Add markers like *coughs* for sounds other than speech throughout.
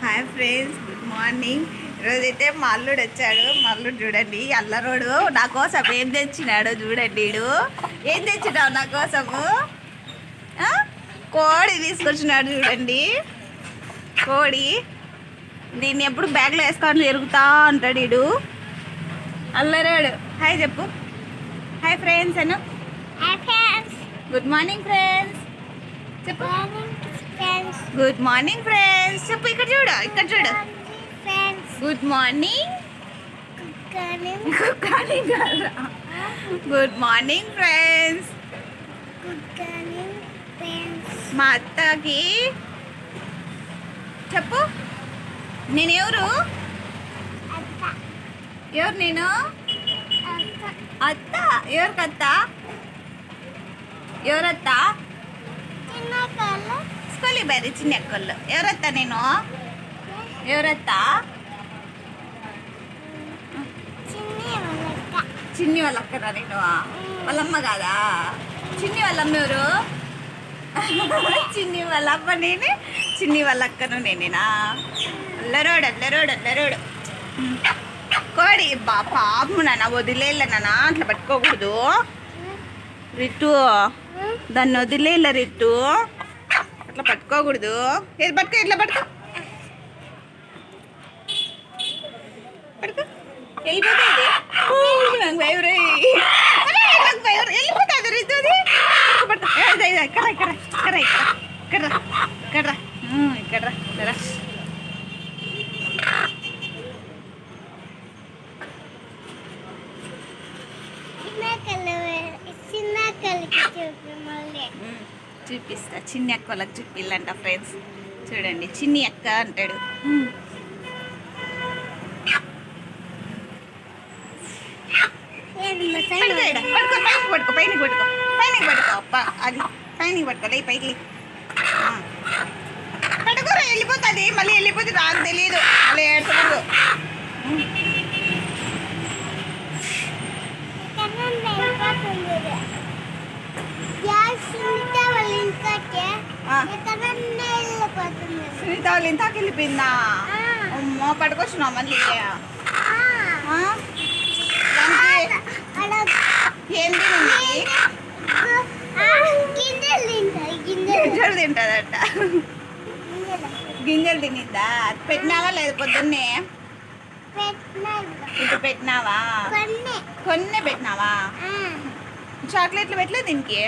Hi friends good morning. ఈరోజైతే మా అల్లుడు వచ్చాడు. మా అల్లుడు చూడండి అల్లరోడు నా కోసం ఏం తెచ్చినాడు చూడండి ఈడు. ఏం తెచ్చినావు నా కోసము? కోడి తీసుకొచ్చినాడు చూడండి. కోడి దీన్ని ఎప్పుడు బ్యాగ్లో వేసుకొని తిరుగుతా ఉంటాడు ఈడు. అల్లరోడు. హాయ్ చెప్పు. హాయ్ ఫ్రెండ్స్ అను. Good morning friends. చెప్పు. గుడ్ మార్నింగ్ ఫ్రెండ్స్ చెప్పు ఇక్కడ చూడు ఇక్కడ చూడు. Friends good morning good morning friends మా అత్తకి చెప్పు. నేను ఎవరు? ఎవరు నేను? అత్త. అత్త. ఎవరికి అత్త ఎవరత్త చిన్న కళ్ళు స్కూల్కి బయట చిన్న ఎక్కళ్ళు ఎవరత్త నేను ఎవరత్త చిన్ని వాళ్ళక్క చిన్ని వాళ్ళ అక్కరా నేను వాళ్ళమ్మ కాదా చిన్ని వాళ్ళ అమ్మ ఎవరు చిన్ని వాళ్ళ అమ్మ నేనే చిన్ని వాళ్ళ అక్కను నేనేనా అల్లరోడు అల్లరోడు అల్లరోడు కోడి బా పాపము నాన్న వదిలేళ్ళ నాన్న అట్లా పట్టుకోకూడదు రిట్టు దాన్ని వదిలేళ్ళ రిట్టు అట్లా పట్టుకోకూడదు. ఏది పట్టుకో ఇట్లా పట్టుకో. పట్టుకో. వెళ్ళిపోతుంది. ఫైవర్ ఫైవర్ వెళ్ళిపోతుంది రిద్దుది ఇక్కడ ఇక్కడ ఇక్కడ ఇక్కడ ఇక్కడ ఇక్కడ. ఇక్కడ చిన్న కలిగి చూపు మళ్ళీ. చూపిస్తా. చిన్ని అక్క వాళ్ళకి చూపిల్లంట ఫ్రెండ్స్ చూడండి చిన్ని అక్క అంటాడు. పడుకో ఈడ. పడుకో? పైనకి పడుకో పైనకి పడుకో. పైనకి పడుకో అబ్బా అది పైనకి పడుకో లే పైకి. పడుకోరా వెళ్ళిపోతుంది. మళ్ళీ వెళ్ళిపోతే నాకు తెలియదు మళ్ళీ ఏడ్చకూడదు సునీత వాళ్ళు ఇంతకు వెళ్ళిపోయిందా? అమ్మో పట్టుకొచ్చినావు మళ్ళీ? గింజలు తింటదట. గింజలు. తినిద్దా? పెట్టినావా లేదు పొద్దున్నే? ఇప్పుడు పెట్టినావా? కొన్ని. పెట్టినావా? చాక్లెట్లు పెట్టలేదు దీనికి?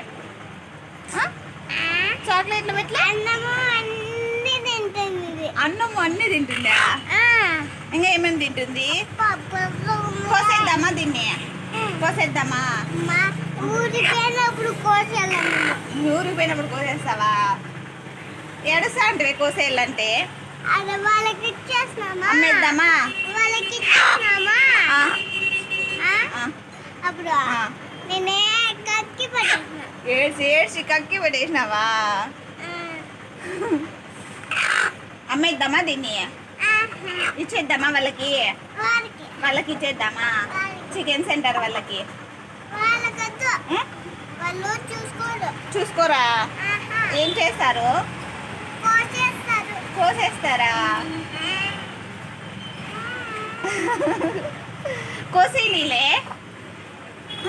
చాక్లెట్లు పెట్టలే అన్నము అన్ని తింటుంది. ఇది. అన్నం అన్నీ తింటుందా. ఇంకా ఏమేమి తింటుంది? కోసేద్దామా దీన్ని? కోసేద్దామా? ఊరికి పోయినప్పుడు కోసేయాలమ్మ ఊరికి పోయినప్పుడు కోసేస్తావా? ఏడుస్తా అంటే కోసేయాలంటే? అది వాళ్ళకి ఇచ్చేసినామా అమ్మేద్దామా? వాళ్ళకి? ఆ, అప్పుడు. నేనే కక్కి పట్టేసిన. ఏడ్చి ఏడ్చి కక్కి పెట్టేసినావా? అమ్మేద్దామా దీన్ని? ఆహా. ఇచ్చేద్దామా వాళ్ళకి? వాళ్ళకి ఇచ్చేద్దామా? చికెన్ సెంటర్ వాళ్ళకి? చూసుకోరు. ఏం చేస్తారు? కోసేస్తారు. కోసేస్తారా కోసి నీలే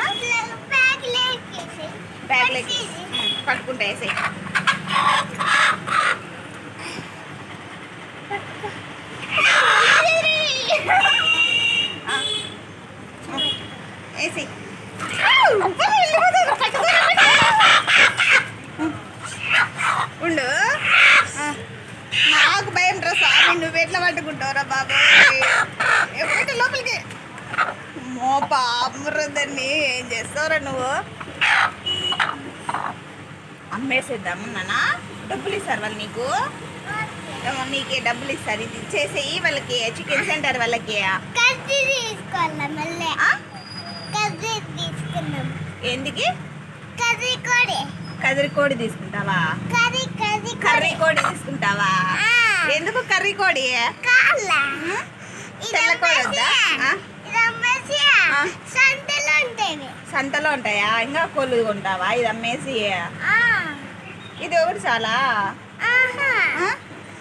అసలు బ్యాగ్లో ఎక్కేసి బ్యాగ్లోకి పట్టుకుంటా వేసే వేసి ఉండు. నాకు భయం రా స్వామి నువ్వు ఎట్లా పట్టుకుంటావురా బాబు ఎప్పుడు లోపలికి మో పాపమురదని ఏం చేస్తావురా నువ్వు? అమ్మేసేద్దాము నాన్న. డబ్బులు ఇస్తారు వాళ్ళు నీకు? నీకే డబ్బులు ఇస్తారు. ఇది ఇచ్చేసేయి వాళ్ళకి చికెన్ సెంటర్ వాళ్ళకి. ఎందుకి? కర్రీ కోడి. కదిరి కోడి తీసుకుంటావా? కర్రీ కర్రీ కర్రీ కోడి తీసుకుంటావా. ఎందుకు కర్రీ కోడి? తెల్ల కోడి వద్దా. సంతలో ఉంటాయా? ఇంకా కొలు ఉంటావా ఇది అమ్మేసి. ఇది ఒకటి చాలా.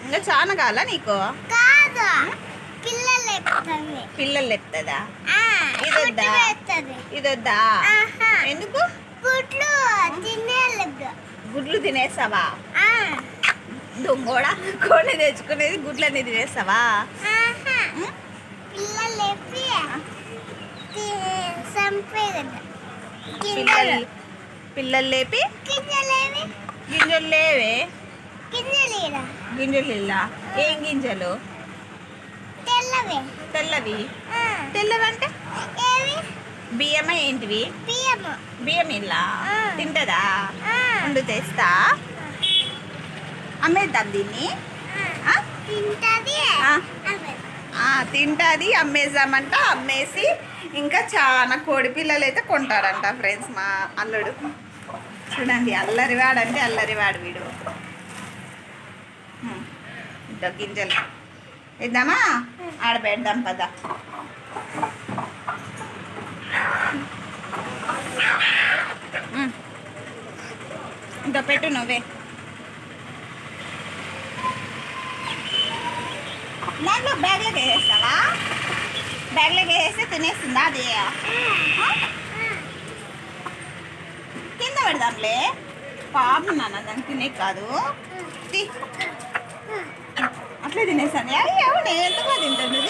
ఇంకా చాలా కాలా నీకు? పిల్లలు ఎత్తదా ఇదొద్దా ఇదొద్దా ఎందుకు? గుడ్లు తినేస్తావా? దొంగోడా కోళ్ళు తెచ్చుకునేది గుడ్లన్నీ తినేస్తావా? పిల్లలు పిల్లలు పిల్లలు లేపి గింజలు లేవే. గింజలు ఇలా ఏం గింజలు? తెల్లవి. తెల్లవి. తెల్లవి అంటే బియ్యమా ఏంటివి? బియ్యము. బియ్యం ఇలా. తింటదా? ఉండు తెస్తా. అమ్మేద్దాం దీన్ని? తింటది. తింటుంది అమ్మేద్దామంట అమ్మేసి ఇంకా చాలా కోడి పిల్లలు అయితే కొంటాడంట ఫ్రెండ్స్ మా అల్లుడు. చూడండి అల్లరివాడు అంటే అల్లరివాడు వీడు గింజలు. ఇద్దామా ఆడబెడదాం పద. ఇంకా పెట్టు నువ్వే. దాంట్లో బ్యాగ్లోకి వేసేస్తావా బ్యాగ్లోకి వేస్తే తినేస్తుందా అది? కింద పెడదాంలే పాపం నాన్న దాన్ని తినే కాదు. అట్లే తినేస్తాను ఎవరు ఎంతగా తింటుంది?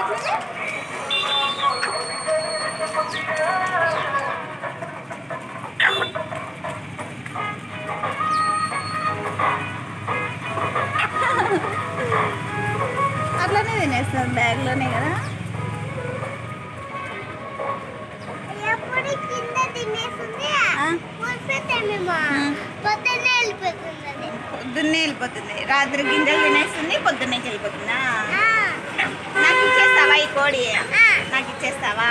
అట్లనే? తినేస్తాను బ్యాగ్లోనే కదా. పొద్దున్నే వెళ్ళిపోతుంది. రాత్రి గింజలు తినేస్తుంది పొద్దున్నే వెళ్ళిపోతుందా? నాకు ఇచ్చేస్తావా ఈ కోడి? నాకు ఇచ్చేస్తావా?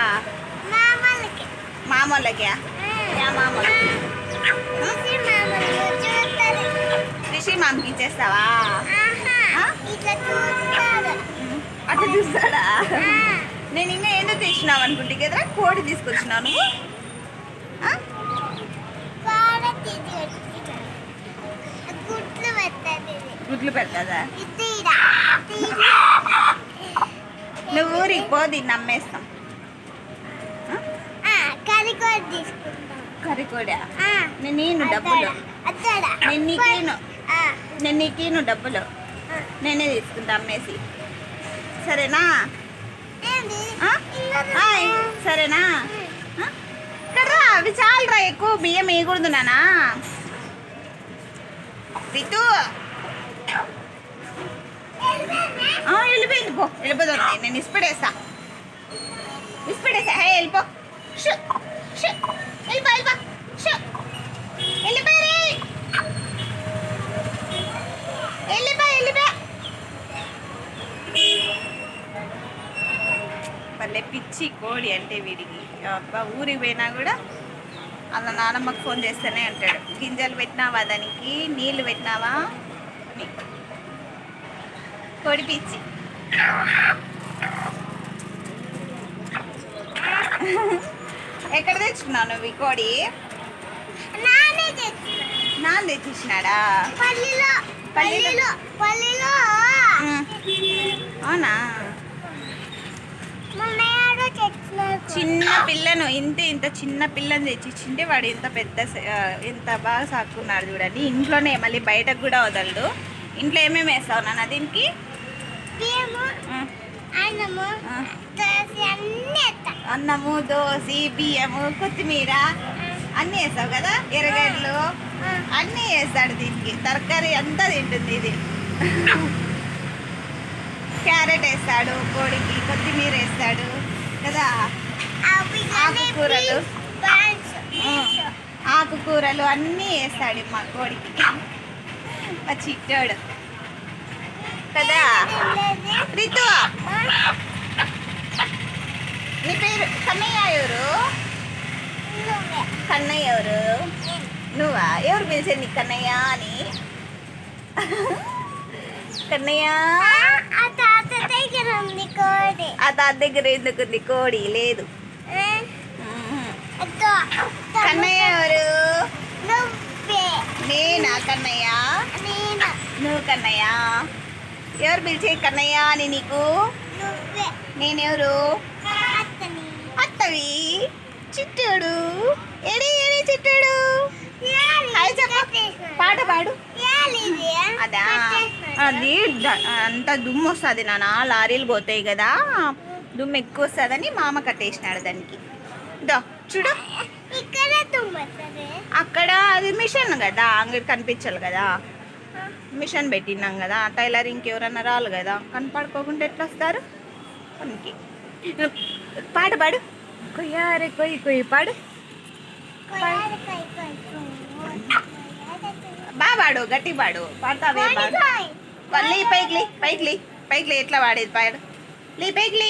మామలకి. మామూలు. రిషి మామకి ఇచ్చేస్తావా? అట్లా చూస్తాడా? నేను ఇంకా ఏందో తెచ్చినావు అనుకుంటే కదా కోడి తీసుకొచ్చినావు నువ్వు? ఆ? కాడ తీసి వచ్చింది. గుడ్లు పెడతాదా. నువ్వు ఊరికి పో దీన్ని అమ్మేస్తాం. ఆ, కర్రీ కూడా తీసుకుంటాం కర్రీ కోడా ఆ, నేను ఈను డబ్బులు. నేను నీకేను. ఆ, నేను నీకేను డబ్బులు. నేనే తీసుకుంటా అమ్మేసి. సరేనా? సరేనా? కర్రా అవి చాలరా ఎక్కువ బియ్యం వేయకూడదు నానా. రితు. ఆ, వెళ్ళిపోయింది పో వెళ్ళిపోతుంది నేను ఇసిపెడేస్తా ఇసిపెడేసా హే వెళ్ళిపో. వెళ్ళిపో. వెళ్ళిపో రే వెళ్ళిపో వెళ్ళిపో భలే పిచ్చి కోడి అంటే వీడికి. అబ్బా ఊరికి పోయినా కూడా అలా నానమ్మకు ఫోన్ చేస్తేనే అంటాడు. గింజలు పెట్టినావా దానికి? నీళ్ళు పెట్టినావా. కోడి పిచ్చి. ఎక్కడ తెచ్చుకున్నావు నువ్వు ఈ కోడి? నాన్న తెచ్చిచ్చినాడా పల్లిలో పల్లిలో. పల్లిలో. అవునా? చిన్న పిల్లను ఇంత ఇంత చిన్న పిల్లని తెచ్చిచ్చింటే వాడు ఇంత పెద్ద ఎంత బాగా సాక్కున్నాడు చూడండి. ఇంట్లోనే మళ్ళీ బయటకు కూడా వదలడు. ఇంట్లో ఏమేమి వేస్తావు నాన్న దీనికి? అన్నము దోశ బియ్యము కొత్తిమీర అన్నీ వేస్తావు కదా? ఎర్రగడ్డలు అన్నీ వేస్తాడు దీనికి. తరకారీ అంతా తింటుంది ఇది. *coughs* క్యారెట్ వేస్తాడు కోడికి కొత్తిమీర వేస్తాడు. కదా? ఆకుకూరలు. ఆకుకూరలు అన్నీ వేస్తాడు మా కోడికి. మా చిట్టోడు. కదా? రితు. నీ పేరు కన్నయ్య ఎవరు? కన్నయ్య ఎవరు? నువ్వా? ఎవరు పిలిచేది నీ కన్నయ్య అని? కన్నయ్య? ఉంది కోడి. ఆ తాత దగ్గర ఎందుకు ఉంది? కోడి లేదు. కన్నయ్య ఎవరు? నేనా కన్నయ్య? నేను. నువ్వు కన్నయ్య? ఎవరు పిలిచే కన్నయ్య అని నీకు? నేనెవరు? అత్తవి. చిట్టోడు. ఎడి ఎడి చిట్టోడు? పాట పాడు. అదా. అది అంత దుమ్ము వస్తుంది నాన్న లారీలు పోతాయి కదా. దుమ్ము ఎక్కువ వస్తుందని మామ కట్టేసినాడు దానికి. దో చూడు. అక్కడ అది మిషన్ కదా అంగడి కనిపించాలి కదా. మిషన్ పెట్టినాం కదా టైలరింగ్కి ఎవరన్నా రాలు కదా. కనపడుకోకుండా ఎట్లా వస్తారు? పనికి పాట పాడు. కొయ్యారే కొయ్యి కొయ్యి పాడు. కొయ్యాలకాయ కొయ్యి బా పాడు గట్టి పాడు పాడతావే పాడు లే పైకి లే పైకి లే. పైకి లే ఎట్లా పాడేది పాడు? లే పైకి లే.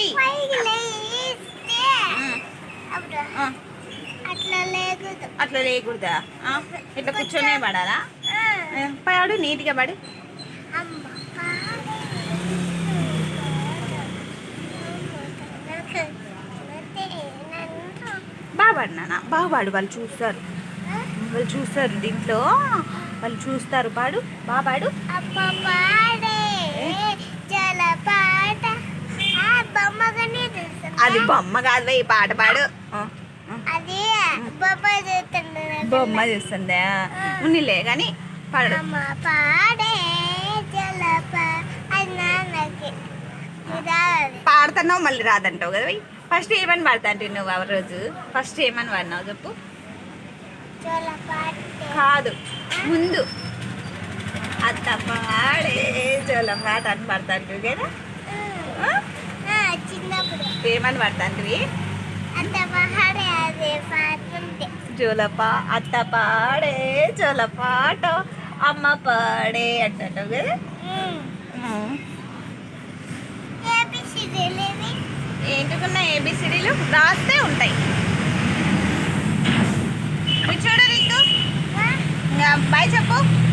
అట్లా లేకూడదు. ఇట్లా కూర్చొనే పాడాలా పాడు నీట్గా పాడు బాగా పాడు నాన్న బాగా పాడు వాళ్ళు చూస్తారు. వాళ్ళు చూస్తారు దీంట్లో. వాళ్ళు చూస్తారు పాడు. బాగా తెలుసు అది బొమ్మ కాదు ఈ పాట పాడు. బొమ్మ చూస్తుందా? ఉన్నిలే కానీ పాడు. పాడుతున్నావు మళ్ళీ రాదంటావు కదా ఫస్ట్ ఏమని పాడుతాంటి నువ్వు ఆ రోజు? ఫస్ట్ ఏమని పాడినావు చెప్పు. జలపాట. కాదు ముందు. అత్త పాడే జోల పాట అని పాడతాంటివి కదా? ఏమని పాడతాంటివి? జోలప అత్త పాడే జోల పాట అమ్మ పాడే అంటావు కదా? ఏంటికున్న ఏబిసిడీలు రాస్తే ఉంటాయి. చూడు రీతు. ఇంకా బాయ్ చెప్పు.